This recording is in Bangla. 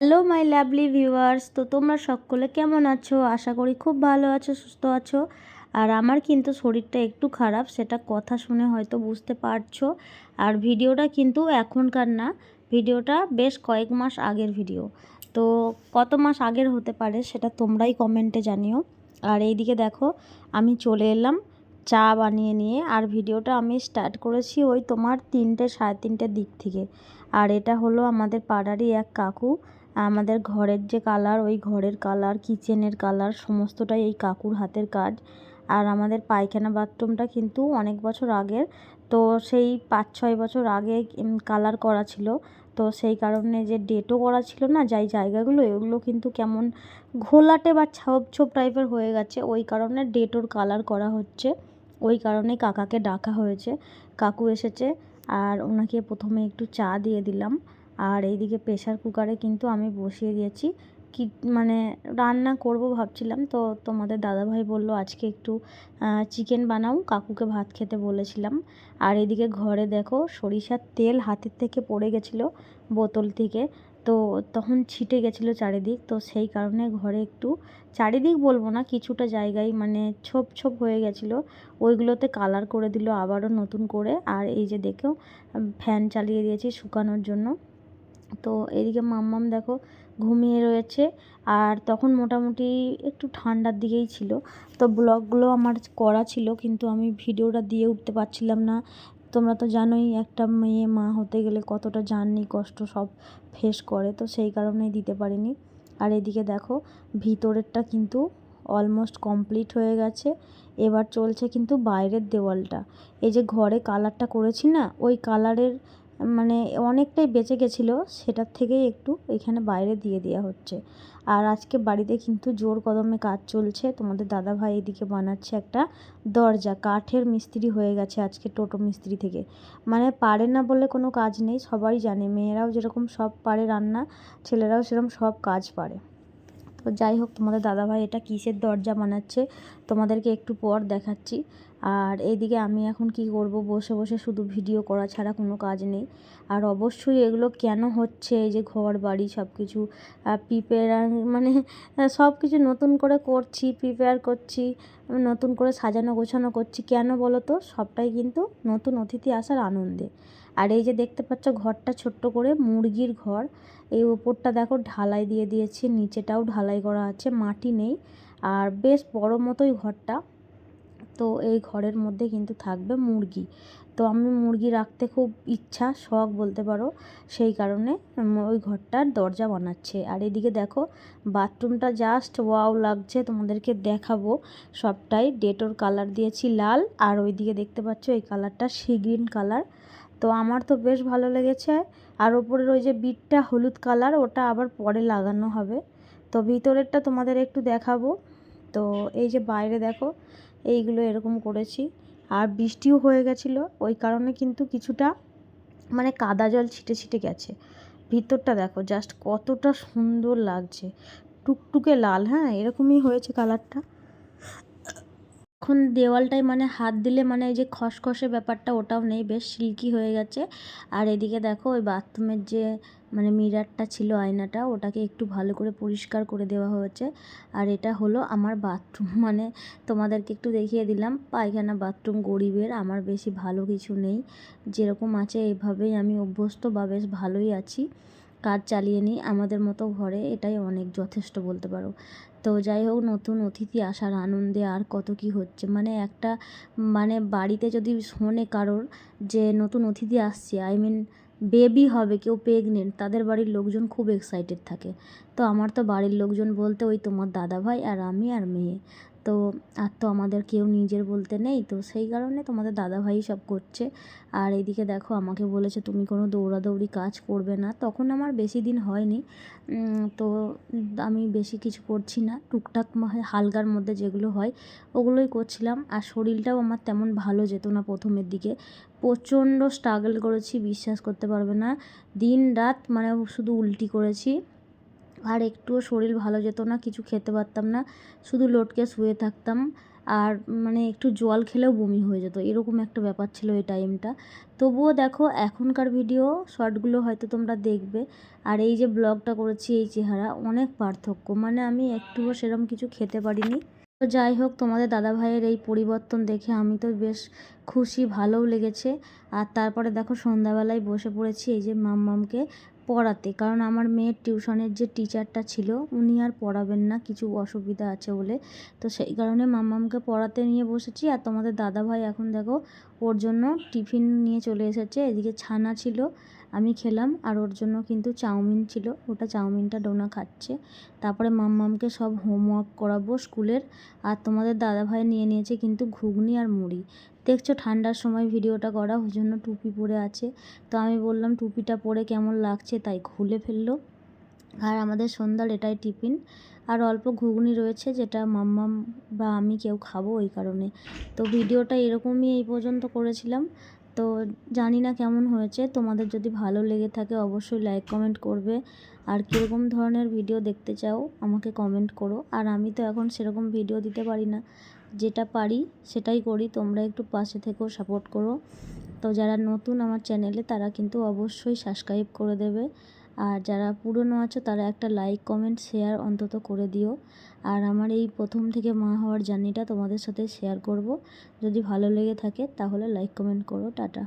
Hello, my lovely viewers. তো তোমরা সকলে কেমন আছো? আশা করি খুব ভালো আছো, সুস্থ আছো। আর আমার কিন্তু শরীরটা একটু খারাপ, সেটা কথা শুনে হয়তো বুঝতে পারছ। আর ভিডিওটা কিন্তু এখনকার না, ভিডিওটা বেশ কয়েক মাস আগের ভিডিও। তো কত মাস আগের হতে পারে সেটা তোমরাই কমেন্টে জানিও। আর এইদিকে দেখো, আমি চলে এলাম চা বানিয়ে নিয়ে, আর ভিডিওটা আমি স্টার্ট করেছি ওই তোমার তিনটে, সাড়ে তিনটের দিক থেকে। আর এটা হলো আমাদের পাড়ারই এক কাকু। আমাদের ঘরের যে কালার ওই ঘরের কালার কিচেনের কালার সমস্তটাই এই কাকুর হাতের কাজ। আর আমাদের পায়খানা বাথরুমটা কিন্তু অনেক বছর আগের। তো সেই পাঁচ, ছয় বছর আগে কালার করা ছিল। তো সেই কারণে যে ডেটও করা ছিল না, যাই জায়গাগুলো, এগুলো কিন্তু কেমন ঘোলাটে বা ছোপ ছোপ টাইপের হয়ে গেছে। ওই কারণে ডেটোর কালার করা হচ্ছে। ওই কারণে কাকাকে ডাকা হয়েছে। কাকু এসেছে, আর ওনাকে প্রথমে একটু চা দিয়ে দিলাম। আর এইদিকে প্রেশার কুকারে কিন্তু আমি বসিয়ে দিয়েছি। কি মানে রান্না করব ভাবছিলাম, তো তোমাদের দাদাভাই বলল আজকে একটু চিকেন বানাও। কাকুকে ভাত খেতে বলেছিলাম। আর এদিকে ঘরে দেখো, সরিষার তেল হাতের থেকে পড়ে গেছিল বোতল থেকে। তো তখন ছিটে গেছিল চারিদিক, তো সেই কারণে ঘরে একটু, চারিদিক বলব না, কিছুটা জায়গায় মানে ছোপ ছোপ হয়ে গেছিল। ওইগুলোতে কালার করে দিল আবারও নতুন করে। আর এই যে দেখো ফ্যান চালিয়ে দিয়েছি শুকানোর জন্য। তো এদিকে মাম্মাম দেখো ঘুমিয়ে রয়েছে আর তখন মোটামুটি একটু ঠান্ডার দিকেই ছিল। তো ব্লগগুলো আমার করা ছিল কিন্তু আমি ভিডিওটা দিয়ে উঠতে পারছিলাম না। তোমরা তো জানোই একটা মেয়ে মা হতে গেলে কতটা জার্নি কষ্ট সব ফেস করে, তো সেই কারণেই দিতে পারিনি। আর এদিকে দেখো ভিতরেরটা কিন্তু অলমোস্ট কমপ্লিট হয়ে গেছে। এবার চলছে কিন্তু বাইরের দেওয়ালটা। এই যে ঘরে কালারটা করেছি না, ওই কালারের মানে অনেকটাই বেঁচে গেছিল, সেটার থেকেই একটু এখানে বাইরে দিয়ে দেওয়া হচ্ছে। আর আজকে বাড়িতে কিন্তু জোর কদমে কাজ চলছে। তোমাদের দাদা ভাই এদিকে বানাচ্ছে একটা দরজা, কাঠের মিস্ত্রি হয়ে গেছে আজকে টোটো মিস্ত্রি থেকে। মানে পারে না বলে কোনো কাজ নেই, সবাই জানে। মেয়েরাও যেরকম সব পারে রান্না, ছেলেরাও সেরকম সব কাজ পারে। তো যাই হোক, তোমাদের দাদাভাই এটা কিসের দরজা বানাচ্ছে, তোমাদেরকে একটু পর দেখাচ্ছি। আর এদিকে আমি এখন কি করব? বসে বসে শুধু ভিডিও করা ছাড়া কোনো কাজ নেই। আর অবশ্যই এগুলো কেন হচ্ছে? এই যে ঘর বাড়ি সব কিছু প্রিপেয়ার মানে সব কিছু নতুন করে করছি প্রিপেয়ার করছি, নতুন করে সাজানো গোছানো করছি। কেন বলো তো? সবটাই কিন্তু নতুন অতিথি আসার আনন্দে। আর এই যে দেখতে পাচ্ছ ঘরটা ছোট্ট করে, মুরগির ঘর। এই ওপরটা দেখো ঢালাই দিয়ে দিয়েছি, নিচেটাও ঢালাই করা আছে, মাটি নেই। আর বেশ বড় মতোই ঘরটা। তো এই ঘরের মধ্যে কিন্তু থাকবে মুরগি। তো আমি মুরগি রাখতে খুব ইচ্ছা, শখ বলতে পারো। সেই কারণে ওই ঘরটার দরজা বানাচ্ছে। আর এদিকে দেখো, বাথরুমটা জাস্ট ওয়াও লাগছে। তোমাদেরকে দেখাবো। সবটাই ডেটোর কালার দিয়েছি, লাল। আর ওইদিকে দেখতে পাচ্ছ, এই কালারটা সি গ্রিন কালার। তো আমার তো বেশ ভালো লেগেছে। আর ওপরের ওই যে বিটটা হলুদ কালার, ওটা আবার পরে লাগানো হবে। তো ভিতরেরটা তোমাদের একটু দেখাবো। তো এই যে বাইরে দেখো এইগুলো এরকম করেছি। আর বৃষ্টিও হয়ে গেছিল, ওই কারণে কিন্তু কিছুটা মানে কাদা জল ছিটে ছিটে গেছে। ভিতরটা দেখো জাস্ট কতটা সুন্দর লাগছে। টুকটুকে লাল হ্যাঁ এরকমই হয়েছে কালারটা এখন দেওয়ালটায় মানে হাত দিলে মানে এই যে খসখসে ব্যাপারটা ওটাও নেই, বেশ সিল্কি হয়ে গেছে। আর এদিকে দেখো ওই বাথরুমের যে মানে মিরারটা ছিল আয়নাটা, ওটাকে একটু ভালো করে পরিষ্কার করে দেওয়া হয়েছে। আর এটা হলো আমার বাথরুম। মানে তোমাদেরকে একটু দেখিয়ে দিলাম, পায়খানা বাথরুম গরিবের, আমার বেশি ভালো কিছু নেই। যেরকম আছে এভাবেই আমি অভ্যস্ত বা বেশ ভালোই আছি। কাজ চালিয়ে নিই, আমাদের মতো ঘরে এটাই অনেক যথেষ্ট বলতে পারো। তো যাই হোক, নতুন অতিথি আসার আনন্দে আর কত কি হচ্ছে। মানে একটা মানে বাড়িতে যদি শোনে কারোর যে নতুন অতিথি আসছে আই মিন বেবি হবে, কেউ প্রেগনেন্ট তাদের বাড়ির লোকজন খুব এক্সাইটেড থাকে। তো আমার তো বাড়ির লোকজন বলতে ওই তোমার দাদা ভাই আর আমি আর মেয়ে। তো, আর তো আমাদের কেউ নিজের বলতে নেই। তো সেই কারণে তোমাদের দাদাভাই সব করছে। আর এদিকে দেখো, আমাকে বলেছে, তুমি কোনো দৌড়াদৌড়ি কাজ করবে না। তখন আমার বেশি দিন হয়নি। তো আমি বেশি কিছু করছি না। টুকটাক হালকার মধ্যে যেগুলো হয়, ওগুলোই করছিলাম। আর শরীরটাও আমার তেমন ভালো যেত না প্রথমের দিকে। প্রচণ্ড স্ট্রাগল করেছি, বিশ্বাস করতে পারবে না। দিন রাত মানে শুধু উল্টি করেছি। আর একটুও শরীর ভালো যেত না, কিছু খেতে পারতাম না, শুধু লটকে শুয়ে থাকতাম আর মানে একটু জল খেলেও বমি হয়ে যেত, এরকম একটা ব্যাপার ছিল এই টাইমটা তবুও দেখো এখনকার ভিডিও শর্টগুলো হয়তো তোমরা দেখবে আর এই যে ব্লগটা করেছি, এই চেহারা অনেক পার্থক্য মানে আমি একটুও সেরকম কিছু খেতে পারিনি। তো যাই হোক, তোমাদের দাদাভাইয়ের এই পরিবর্তন দেখে আমি তো বেশ খুশি, ভালোও লেগেছে। আর তারপরে দেখো সন্ধ্যাবেলায় বসে পড়েছি এই যে মাম্মামকে পড়াতে। কারণ আমার মেয়ের টিউশনের যে টিচারটা ছিল, উনি আর পড়াবেন না, কিছু অসুবিধা আছে বলে। তো সেই কারণে মাম্মামকে পড়াতে নিয়ে বসেছি। আর তোমাদের দাদাভাই এখন দেখো ওর জন্য টিফিন নিয়ে চলে এসেছে। এদিকে ছানা ছিল, আমি খেলাম। আর ওর জন্য কিন্তু চাউমিন ছিল। ওটা চাউমিনটা ডোনা খাচ্ছে। তারপরে মাম্মামকে সব হোমওয়ার্ক করাবো স্কুলের। আর তোমাদের দাদাভাই নিয়ে নিয়েছে কিন্তু ঘুগনি আর মুড়ি। দেখছ ঠান্ডার সময় ভিডিওটা করা, ওই জন্য টুপি পরে আছে। তো আমি বললাম, টুপিটা পরে কেমন লাগছে? তাই খুলে ফেলল। আর আমাদের সন্ধ্যার এটাই টিফিন। আর অল্প ঘুগনি রয়েছে, যেটা মাম্মাম বা আমি কেউ খাব ওই কারণে। তো ভিডিওটা এরকমই এই পর্যন্ত করেছিলাম। তো জানি না কেমন হয়েছে। তোমাদের যদি ভালো লেগে থাকে, অবশ্যই লাইক, কমেন্ট করবে। আর কীরকম ধরনের ভিডিও দেখতে চাও, আমাকে কমেন্ট করো। আর আমি তো এখন সেরকম ভিডিও দিতে পারি না। যেটা পারি সেটাই করি। তোমরা একটু পাশে থেকেও সাপোর্ট করো। তো যারা নতুন আমার চ্যানেলে তারা কিন্তু অবশ্যই সাবস্ক্রাইব করে দেবে। আর যারা পুরনো আছো, তারা একটা লাইক কমেন্ট শেয়ার অন্তত করে দিও। আর আমার এই প্রথম থেকে মা হওয়ার জার্নিটা তোমাদের সাথে শেয়ার করব। যদি ভালো লেগে থাকে, তাহলে লাইক কমেন্ট করো। টাটা।